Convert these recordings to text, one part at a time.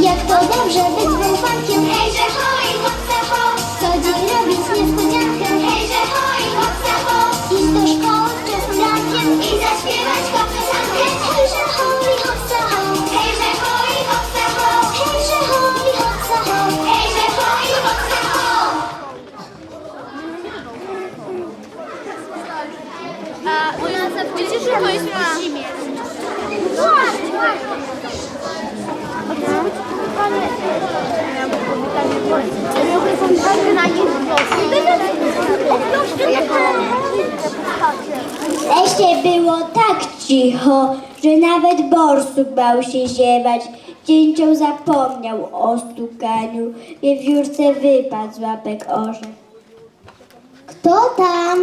Jak to dobrze być bałwankiem, Hejże hoj, hopsa hop. co dzień robić niespodziankę, Hejże hoj, hopsa hop. iść do szkoły wczesnym rankiem. I zaśpiewać hopsasankę. Hejże hoj, hopsa hop, Hejże hoj, hopsa hop. hejże hoj, hopsa hop. Hejże hoj, hopsa hop. A u nas w. W lesie było tak cicho, że nawet borsuk bał się ziewać. Dzięcioł zapomniał o stukaniu, wiewiórce wypadł z łapek orzech. Kto tam?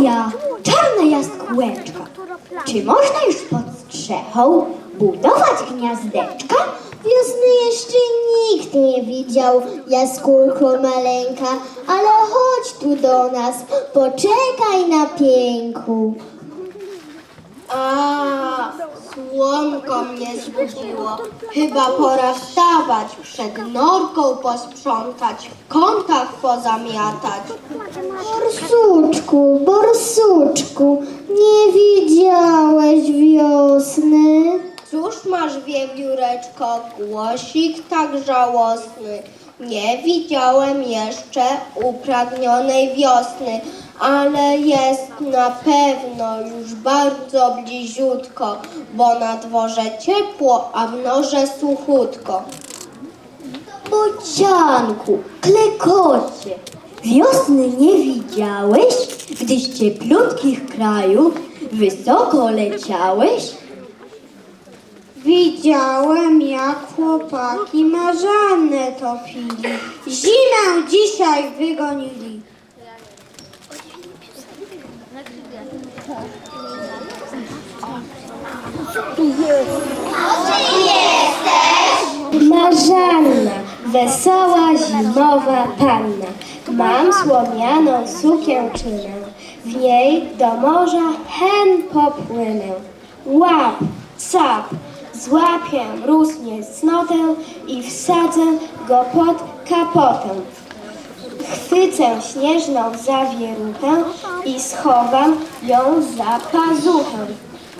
To ja, czarna jaskółeczka. Czy można już pod strzechą budować gniazdeczka? Wiosny jeszcze nikt nie widział, jaskółko maleńka, ale chodź tu do nas, poczekaj na pięku. A, słomko mnie zbudziło. Chyba pora wstawać, przed norką posprzątać, w kątach pozamiatać. Borsuczku, borsuczku, nie widziałeś wiosny? Cóż masz wiewióreczko, głosik tak żałosny. Nie widziałem jeszcze upragnionej wiosny, ale jest na pewno już bardzo bliziutko, bo na dworze ciepło, a w norze suchutko. Bocianku, klekocie, wiosny nie widziałeś, gdyś cieplutkich krajów wysoko leciałeś? Widziałem, jak chłopaki marzanę topili. Zimę dzisiaj wygonili. Marzanna, wesoła zimowa panna, mam słomianą sukienczynę, w niej do morza hen popłynę. Łap, cap, złapię rusnie cnotę i wsadzę go pod kapotę. Chwycę śnieżną zawieruchę i schowam ją za pazuchę.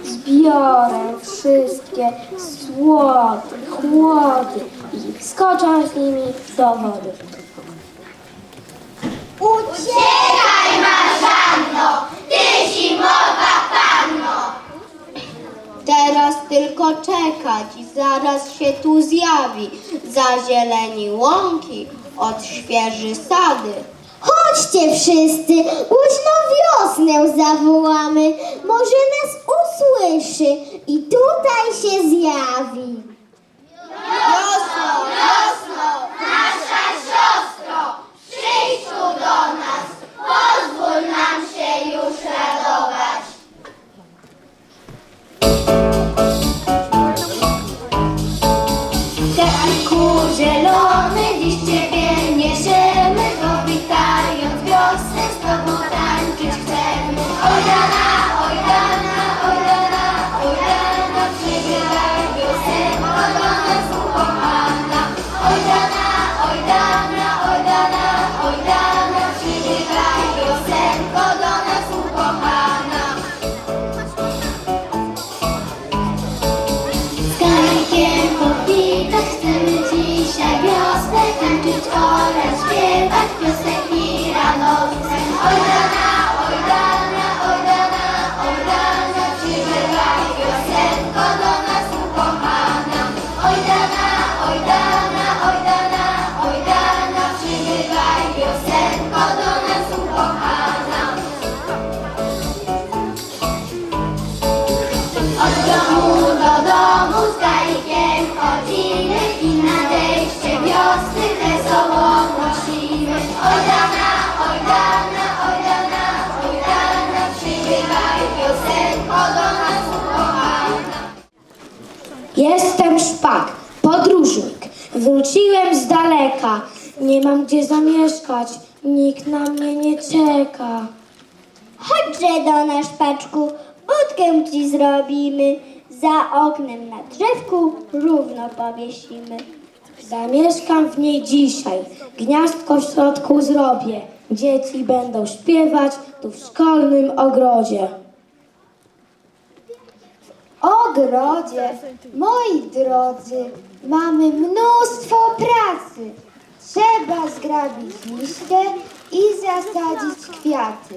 Zbiorę wszystkie słody, chłody i skoczę z nimi do wody. Uciekaj, Marzanno, ty zimowa panno! Teraz tylko czekać, zaraz się tu zjawi. Zazieleni łąki, odświeży sady. Chodźcie wszyscy, głośno wiosnę zawołamy, może nas usłyszy i tutaj się zjawi. Szpak, podróżnik. Wróciłem z daleka. Nie mam gdzie zamieszkać. Nikt na mnie nie czeka. Chodźże do nas, szpaczku, budkę ci zrobimy. Za oknem na drzewku równo powiesimy. Zamieszkam w niej dzisiaj. Gniazdko w środku zrobię. Dzieci będą śpiewać tu w szkolnym ogrodzie. Ogrodzie, moi drodzy, mamy mnóstwo pracy. Trzeba zgrabić liście i zasadzić kwiaty.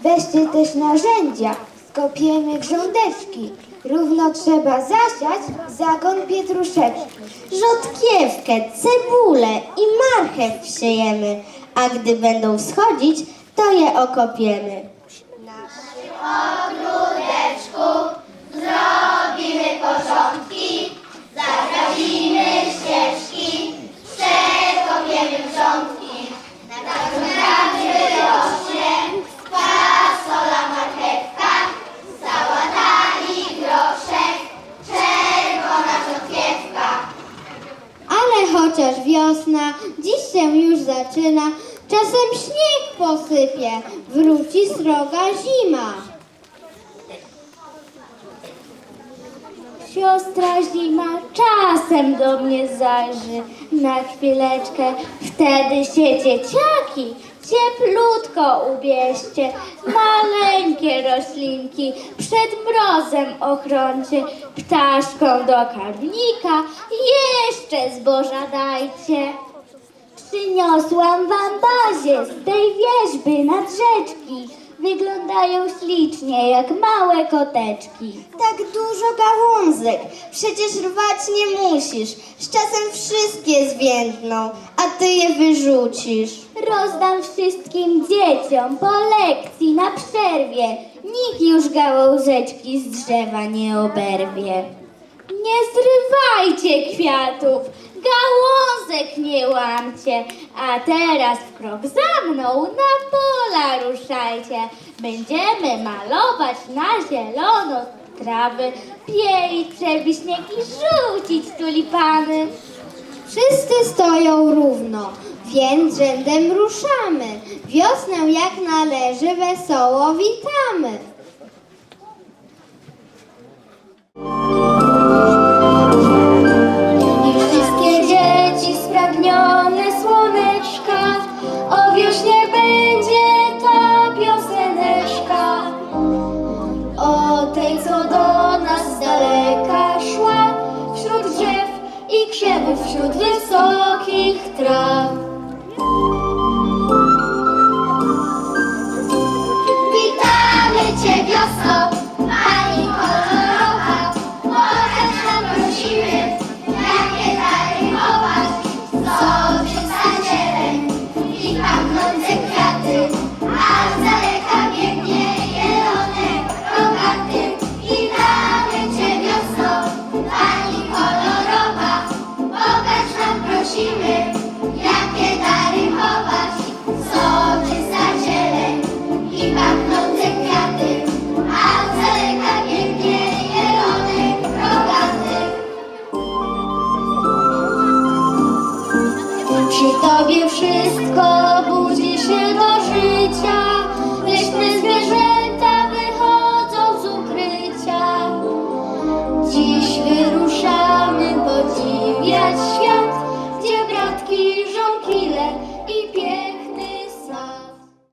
Weźcie też narzędzia, skopiemy grządeczki. Równo trzeba zasiać zagon pietruszeczki. Rzodkiewkę, cebulę i marchew przyjemy, a gdy będą wschodzić, to je okopiemy. ogródeczku zrobimy porządki, zagrawimy ścieżki, przekopiemy grządki. Na taką trawie rośnie fasola, marchewka, sałata i groszek, czerwona rzodkiewka. Ale chociaż wiosna, dziś się już zaczyna, czasem śnieg posypie, wróci sroga zima. Siostra zima czasem do mnie zajrzy na chwileczkę, wtedy się dzieciaki Cieplutko ubierzcie, maleńkie roślinki, przed mrozem ochroncie, ptaszkom do karmnika, jeszcze zboża dajcie. Przyniosłam wam bazie z tej wierzby nad rzeczki. Wyglądają ślicznie jak małe koteczki. Tak dużo gałązek, przecież rwać nie musisz. Z czasem wszystkie zwiędną, a ty je wyrzucisz. Rozdam wszystkim dzieciom po lekcji na przerwie. Nikt już gałązeczki z drzewa nie oberwie. Nie zrywajcie kwiatów, gałązek nie łamcie, a teraz w krok za mną na pola ruszajcie. Będziemy malować na zielono trawy, pielić przewiśnieki, rzucić tulipany. Wszyscy stoją równo, więc rzędem ruszamy. Wiosnę jak należy wesoło witamy.